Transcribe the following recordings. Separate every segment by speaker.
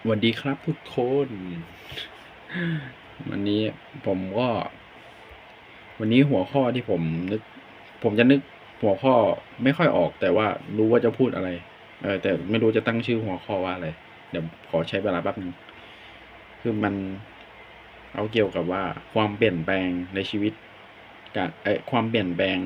Speaker 1: สวัสดีครับทุกคน วันนี้ผมก็ วันนี้หัวข้อที่ผมนึก ผมจะนึกหัวข้อไม่ค่อยออก แต่ว่ารู้ว่าจะพูดอะไร เออแต่ไม่รู้จะตั้งชื่อหัวข้อว่าอะไรเดี๋ยวขอใช้เวลาแป๊บนึงคือมันเอาเกี่ยวกับว่าความเปลี่ยนแปลงในชีวิตกับเอ้ยความเปลี่ยนแปลง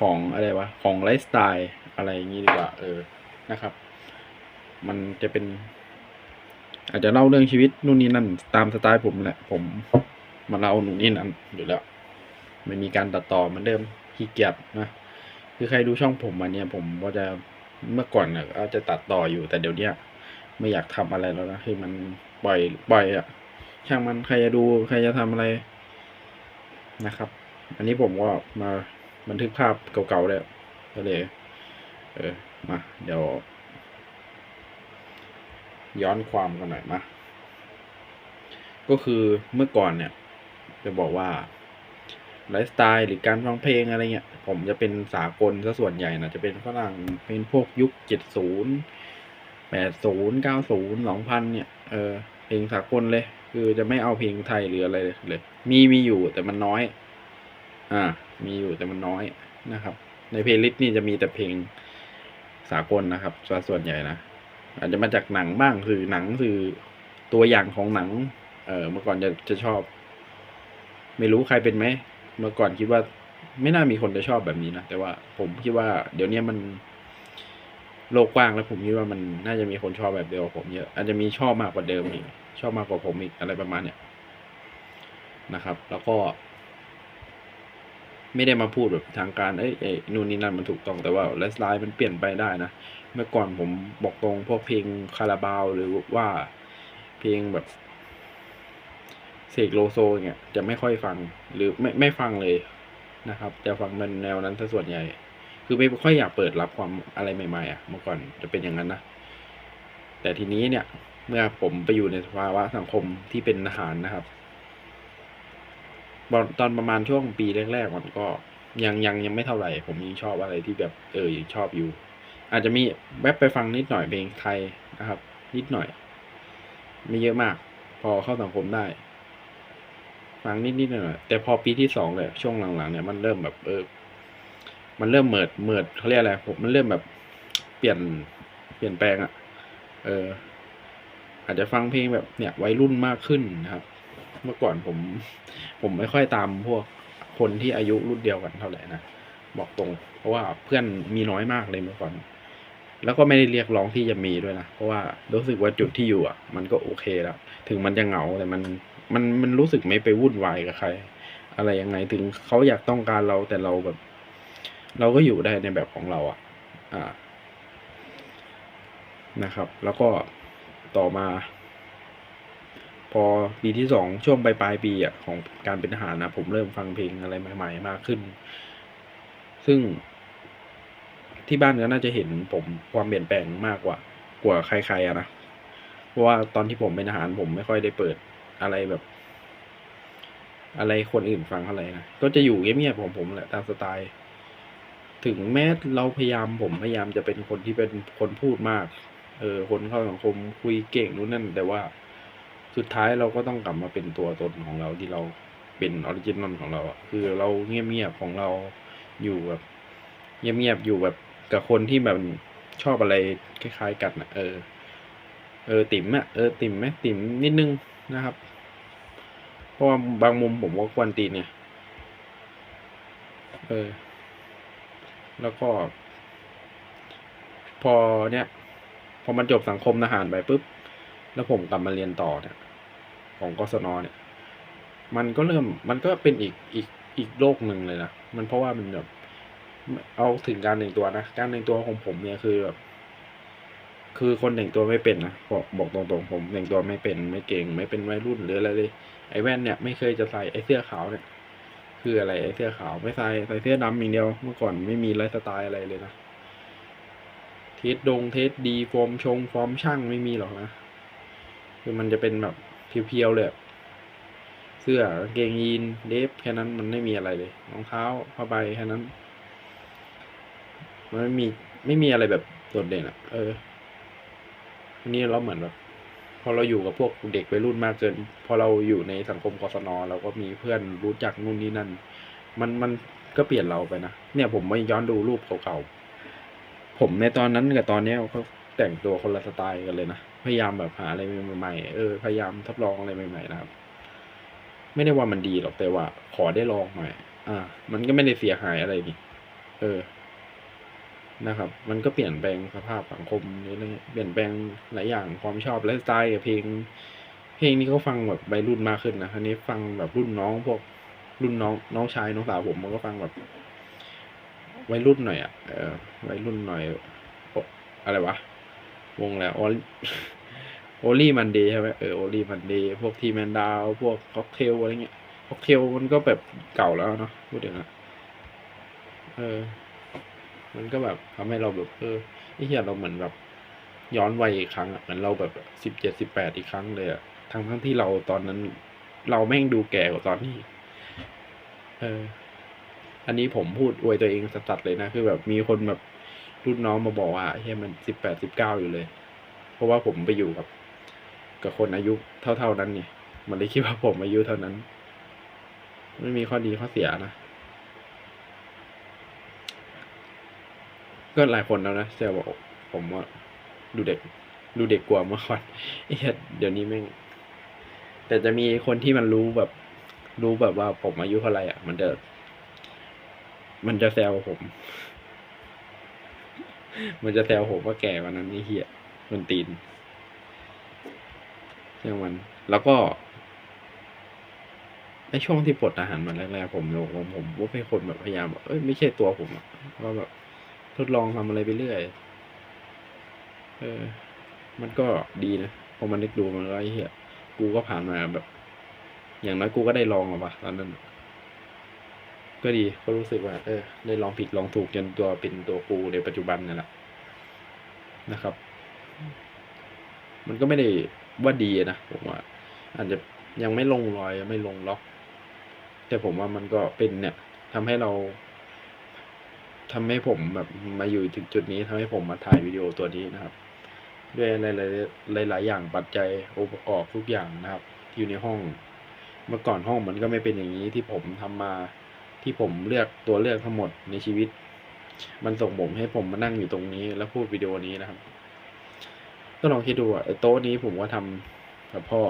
Speaker 1: ของอะไรวะของไลฟ์สไตล์อะไรอย่างนี้ดีกว่า เออนะครับ มันจะเป็น อาจจะเล่าเรื่องชีวิตนู่นนี่นั่น ตามสไตล์ผมแหละ ผมมาเล่านู่นนี่นั่นอยู่แล้ว ไม่มีการตัดต่อเหมือนเดิมขี้เกียจนะคือใครดูช่องผมมาเนี่ย ผมก็จะเมื่อก่อนเนี่ยอาจจะตัดต่ออยู่แต่เดี๋ยวเนี้ยไม่อยากทำอะไรแล้วนะคือมันปล่อยปล่อยอะช่างมันใครจะดูใครจะทำอะไรนะครับ อันนี้ผมก็มาบันทึกภาพเก่าๆเลยก็เลย เออมา เดี๋ยว ย้อนความกันหน่อยมาก็คือเมื่อก่อนเนี่ย จะบอกว่าไลฟ์สไตล์หรือการฟังเพลงอะไรเงี้ย ผมจะเป็นสากลซะส่วนใหญ่นะจะเป็นฝรั่งเป็นพวกยุคเจ็ดศูนย์แปดศูนย์เก้าศูนย์สองพันเนี่ยเออเพลงสากลเลย คือจะไม่เอาเพลงไทยหรืออะไรเลย มีมีอยู่แต่มันน้อย อ่า มีอยู่แต่มันน้อยนะครับ ในเพลย์ลิสต์นี่จะมีแต่เพลงสากลนะครับซะส่วนใหญ่นะ อาจจะมาจากหนังบ้างคือหนังคือตัวอย่างของหนัง เออเมื่อก่อนจะจะชอบ ไม่รู้ใครเป็นไหมเมื่อก่อนคิดว่าไม่น่ามีคนจะชอบแบบนี้นะแต่ว่าผมคิดว่า เดี๋ยวนี้มันโลกกว้างแล้วผมคิดว่ามันน่าจะมีคนชอบแบบเดียวกับผมเยอะอาจจะมีชอบมากกว่าเดิมอีกชอบมากกว่าผมอีกอะไรประมาณเนี้ยนะครับ แล้วก็ ไม่ได้มาพูดแบบทางการเอ้ยเอ้ยนู่นนี่นั่นมันถูกต้องแต่ว่าไลฟ์สไตล์มันเปลี่ยนไปได้นะเมื่อก่อนผมบอกตรงพวกเพลงคาราบาวหรือว่าเพลงแบบเสกโลโซเนี่ยจะไม่ค่อยฟังหรือไม่ไม่ฟังเลยนะครับ จะฟังเป็นแนวนั้นซะส่วนใหญ่ คือไม่ค่อยอยากเปิดรับความอะไรใหม่ๆอะเมื่อก่อนจะเป็นอย่างนั้นนะแต่ทีนี้เนี่ย เมื่อผมไปอยู่ในสภาวะสังคมที่เป็นทหารนะครับตอนตอนประมาณช่วงปีแรกๆมันก็ยังยังยังไม่เท่าไหร่ ผมยังชอบอะไรที่แบบเออยังชอบอยู่ อาจจะมีแวบไปฟังนิดหน่อยเพลงไทยนะครับ นิดหน่อย ไม่เยอะมาก พอเข้าสังคมได้ ฟังนิดนิดหน่อยแต่พอปีที่สองเลยช่วงหลังๆเนี่ยมันเริ่มแบบเออมันเริ่มเหมิดเหมิดเขาเรียกอะไรผมมันเริ่มแบบเปลี่ยนเปลี่ยนแปลงอะ่ะ เออ อาจจะฟังเพลงแบบเนี่ยวัยรุ่นมากขึ้นนะครับ เมื่อก่อนผม ผมไม่ค่อยตามพวกคนที่อายุรุ่นเดียวกันเท่าไหร่นะบอกตรง เพราะว่าเพื่อนมีน้อยมากเลยเมื่อก่อน แล้วก็ไม่ได้เรียกร้องที่จะมีด้วยนะ เพราะว่ารู้สึกว่าจุดที่อยู่อะ มันก็โอเคแล้ว ถึงมันจะเหงาแต่มันมันมันรู้สึกไม่ไปวุ่นวายกับใคร อะไรยังไงถึงเขาอยากต้องการเราแต่เราแบบ เราก็อยู่ได้ในแบบของเราอะ อ่า นะครับ แล้วก็ต่อมา พอปีที่สองช่วงปลายปลายปีอะของการเป็นทหารนะผมเริ่มฟังเพลงอะไรใหม่ ๆ มากขึ้น ซึ่ง ที่บ้านก็น่าจะเห็นผมความเปลี่ยนแปลงมากกว่ากว่าใครๆอะนะเพราะว่าตอนที่ผมเป็นทหารผมไม่ค่อยได้เปิดอะไรแบบ อะไรคนอื่นฟังเท่าไหร่นะก็จะอยู่เงียบๆของผมแหละตามสไตล์ ถึงแม้เราพยายามผมพยายามจะเป็นคนที่เป็นคนพูดมาก เออ คนเข้าสังคมคุยเก่งนู้นนั่น แต่ว่าสุดท้ายเราก็ต้องกลับมาเป็นตัวตนของเราที่เราเป็นออริจินอลของเราอะคือเราเงียบๆของเราอยู่แบบเงียบๆอยู่แบบ กับคนที่แบบชอบอะไรคล้ายๆกันนะเออ เออติ๋มอะเออติ๋มไหมติ๋มนิดนึงนะครับ เพราะว่าบางมุมผมก็กวนตีเนี่ย เออ แล้วก็ พอเนี่ย พอมันจบสังคมทหารไปปุ๊บ แล้วผมกลับมาเรียนต่อเนี่ย ของกศนเนี่ย มันก็เริ่มมันก็เป็นอีกอีกอีกโลกหนึ่งเลยนะ มันเพราะว่ามันแบบ เอาถึงการแต่งตัวนะ การแต่งตัวของผมเนี่ยคือแบบคือคนแต่งตัวไม่เป็นนะบอกบอกตรงๆผมแต่งตัวไม่เป็นไม่เก่ง ไม่เป็นวัยรุ่นหรืออะไรเลยไอ้แว่นเนี่ยไม่เคยจะใส่ไอ้เสื้อขาวเนี่ย คืออะไรไอ้เสื้อขาวไม่ใส่ใส่เสื้อดำอย่างเดียวเมื่อก่อนไม่มีไลฟ์สไตล์อะไรเลยนะเทสดงเทสดีฟอร์มชงฟอร์มช่างไม่มีหรอกนะคือมันจะเป็นแบบเพียวๆเลยเสื้อเกงยีนเดฟแค่นั้นมันไม่มีอะไรเลยรองเท้าผ้าใบแค่นั้น มันไม่มีไม่มีอะไรแบบโดดเด่นอะเอออันนี้เราเหมือนแบบพอเราอยู่กับพวกเด็กวัยรุ่นมากเกิน พอเราอยู่ในสังคมกศนเราก็มีเพื่อนรู้จักนู่นนี่นั่น มันมันก็เปลี่ยนเราไปนะเนี่ยผมไม่ย้อนดูรูปเก่าๆผมในตอนนั้นกับตอนเนี้ยเขาแต่งตัวคนละสไตล์กันเลยนะพยายามแบบหาอะไรใหม่ๆเออพยายามทดลองอะไรใหม่ๆนะครับ ไม่ได้ว่ามันดีหรอกแต่ว่า ขอได้ลองหน่อยอ่า มันก็ไม่ได้เสียหายอะไรนี่เออ นะครับ มันก็เปลี่ยนแปลงสภาพสังคมนี่เลยเปลี่ยนแปลงหลายอย่างความชอบไลฟ์สไตล์กับเพลง เพลงนี้เขาฟังแบบวัยรุ่นมากขึ้นนะอันนี้ฟังแบบรุ่นน้องพวกรุ่นน้องน้องชายน้องสาวผมมันก็ฟังแบบวัยรุ่นหน่อยอะเออวัยรุ่นหน่อยอะไรวะวงแล้วโอโอลี่มันเดย์ใช่ไหมเออโอลี่มันเดย์พวกทีแมนดาวพวกค็อกเทลอะไรเงี้ยค็อกเทลมันก็แบบเก่าแล้วเนาะพูดถึงอะเออ มันก็แบบทำให้เราแบบเออไอ้เหี้ยเราเหมือนแบบ ย้อนวัยอีกครั้งอะเหมือนเราแบบสิบเจ็ดสิบแปดอีกครั้งเลยอะทั้งทั้งที่เราตอนนั้น เราแม่งดูแก่กว่าตอนนี้ เออ อันนี้ผมพูดอวยตัวเองสัสๆเลยนะ คือแบบมีคนแบบรุ่นน้องมาบอกว่าเฮ้ยมันสิบแปดสิบเก้าอยู่เลย เพราะว่าผมไปอยู่กับ กับคนอายุเท่าๆนั้นเนี่ย มันเลยคิดว่าผมอายุเท่านั้น ไม่มีข้อดีข้อเสียนะ ก็หลายคนแล้วนะจะบอกผมว่าดูเด็ก ดูเด็กกว่าเมื่อก่อนเอ้ยเดี๋ยวนี้แม่ง แต่จะมีคนที่มันรู้แบบ รู้แบบว่าผมอายุเท่าไหร่อะ มันจะมันจะแซวผม มันจะแซวผมว่าแก่กว่านั้นนี่เหี้ยมันตีนเรื่องมัน แล้วก็ในช่วงที่ปลดอาหารมันแรกๆผมผมผมผมว่าเป็นคนแบบพยายามแบบเอ้ยไม่ใช่ตัวผมอะก็แบบ ทดลองทำอะไรไปเรื่อย เออ มันก็ดีนะพอมันนึกดูมันก็ไอ้เหี้ยกูก็ผ่านมาแบบ อย่างน้อยกูก็ได้ลองอะปะตอนนั้น ก็ดีก็รู้สึกว่า เออ ได้ลองผิดลองถูกจนตัวเป็นตัวกูในปัจจุบันนี่แหละนะครับ มันก็ไม่ได้ว่าดีนะผมว่า อาจจะยังไม่ลงรอยยังไม่ลงล็อก แต่ผมว่ามันก็เป็นเนี่ยทำให้เรา ทำให้ผมแบบมาอยู่ถึงจุดนี้ทำให้ผมมาถ่ายวิดีโอตัวนี้นะครับ ด้วยหลายหลายๆอย่างปัจจัยองค์ประกอบทุกอย่างนะครับ อยู่ในห้อง เมื่อก่อนห้องมันก็ไม่เป็นอย่างนี้ที่ผมทำมาที่ผมเลือกตัวเลือกทั้งหมดในชีวิต มันส่งผมให้ผมมานั่งอยู่ตรงนี้ แล้วพูดวิดีโอนี้นะครับก็ลองคิดดูอะโต๊ะนี้ผมก็ทำกับพ่อ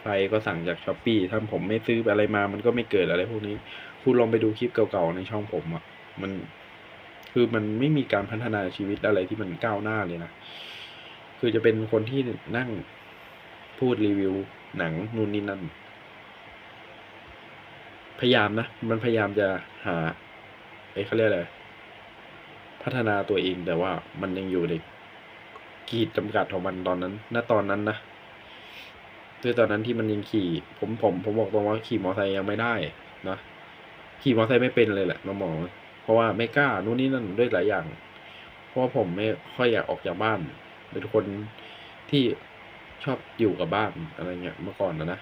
Speaker 1: ใครก็สั่งจากช้อปปี้ถ้าผมไม่ซื้ออะไรมา มันก็ไม่เกิดอะไรพวกนี้ คุณลองไปดูคลิปเก่าๆในช่องผมอะ มันคือมันไม่มีการพัฒนาชีวิตอะไรที่มันก้าวหน้าเลยนะ คือจะเป็นคนที่นั่งพูดรีวิวหนังนู่นนี่นั่น พยายามนะ มันพยายามจะหาไอ้เขาเรียกอะไร พัฒนาตัวเองแต่ว่ามันยังอยู่ในขีดจำกัดของมันตอนนั้น ณ ตอนนั้นนะคือตอนนั้นที่มันยังขี่ ผมผมผมบอกตรงว่าขี่มอเตอร์ไซค์ยังไม่ได้นะ ขี่มอเตอร์ไซค์ไม่เป็นเลยแหละมาหมอ เพราะว่าไม่กล้านู่นนี่นั่นด้วยหลายอย่าง เพราะว่าผมไม่ค่อยอยากออกจากบ้าน เป็นคนที่ชอบอยู่กับบ้านอะไรเงี้ยเมื่อก่อนนะนะ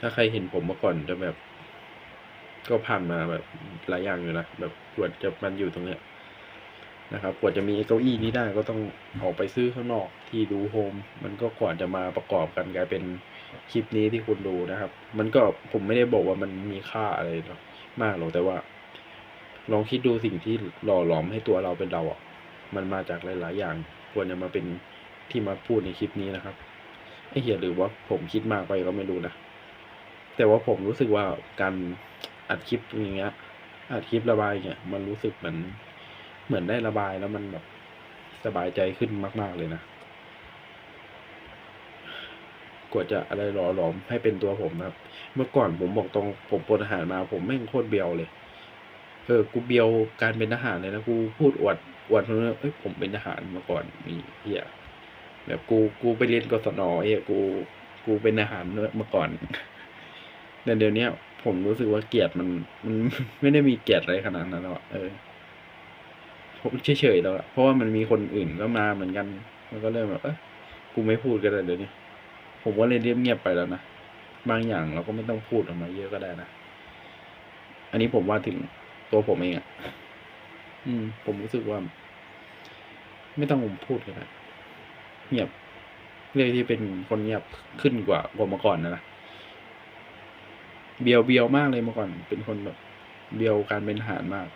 Speaker 1: ถ้าใครเห็นผมเมื่อก่อนจะแบบ ก็ผ่านมาแบบหลายอย่างอยู่นะแบบกว่าจะมันอยู่ตรงเนี้ย นะครับกว่าจะมีเก้าอี้นี้ได้ก็ต้องออกไปซื้อข้างนอกที่ดูโฮมมันก็กว่าจะมาประกอบกันกลายเป็นคลิปนี้ที่คุณดูนะครับ มันก็ผมไม่ได้บอกว่ามันมีค่าอะไรมากหรอกแต่ว่า ลองคิดดูสิ่งที่หล่อหลอมให้ตัวเราเป็นเราอะมันมาจากหลาย ๆ อย่าง ควรจะมาเป็นที่มาพูดในคลิปนี้นะครับไอ้เหี้ยหรือว่าผมคิดมากไปก็ไม่รู้นะแต่ว่าผมรู้สึกว่าการอัดคลิปอย่างเงี้ยอัดคลิประบายเนี่ยมันรู้สึกเหมือน เหมือนได้ระบายแล้วมันแบบสบายใจขึ้นมาก ๆ เลยนะกว่าจะอะไรหล่อหลอมให้เป็นตัวผมนะครับ เมื่อก่อนผมบอกตรงผมปลดอาหารมา ผมแม่โคตรเบียวเลย เออ กูเบียวการเป็นทหารเลยนะกูพูดอวดอวดเลยเอ้ยผมเป็นทหารมาก่อนนี่เฮียแบบกูกูไปเรียนกศนเฮียกู กูเป็นทหารเมื่อก่อนแต่เดี๋ยวนี้ผมรู้สึกว่าเกียดมันมันไม่ได้มีเกียดอะไรขนาดนั้นหรอกเออ เฉยๆแล้วอะเพราะว่ามันมีคนอื่นก็มาเหมือนกัน มันก็เริ่มแบบเออกูไม่พูดก็ได้เดี๋ยวนี้ผมว่าเลยเรียบเงียบไปแล้วนะบางอย่างเราก็ไม่ต้องพูดออกมาเยอะก็ได้นะอันนี้ผมว่าถึงตัวผมเองอะ่ะอืม ผมรู้สึกว่า ไม่ต้องพูดเลยนะเงียบเรียกที่เป็นคนเงียบขึ้นกว่ากว่าเมื่อก่อนนะนะเบียวเบียวมากเลยเมื่อก่อน เป็นคนแบบเบียวการเป็นทหารมาก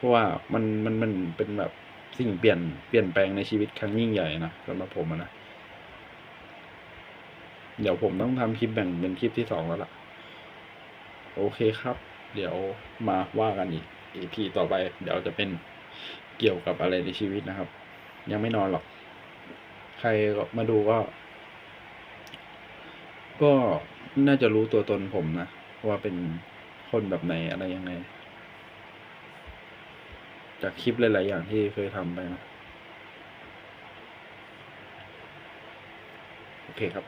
Speaker 1: เพราะว่ามันมันมันเป็นแบบสิ่งเปลี่ยนเปลี่ยนแปลงในชีวิตครั้งยิ่งใหญ่นะสำหรับผมนะเดี๋ยวผมต้องทำคลิปแบ่งเป็นคลิปที่สองแล้วล่ะ โอเคครับ เดี๋ยวมาว่ากันอีก EP ต่อไป เดี๋ยวจะเป็นเกี่ยวกับอะไรในชีวิตนะครับ ยังไม่นอนหรอก ใครมาดูก็ ก็น่าจะรู้ตัวตนผมนะ ว่าเป็นคนแบบไหนอะไรยังไง จากคลิปหลาย ๆ อย่างที่เคยทำไปนะ โอเคครับ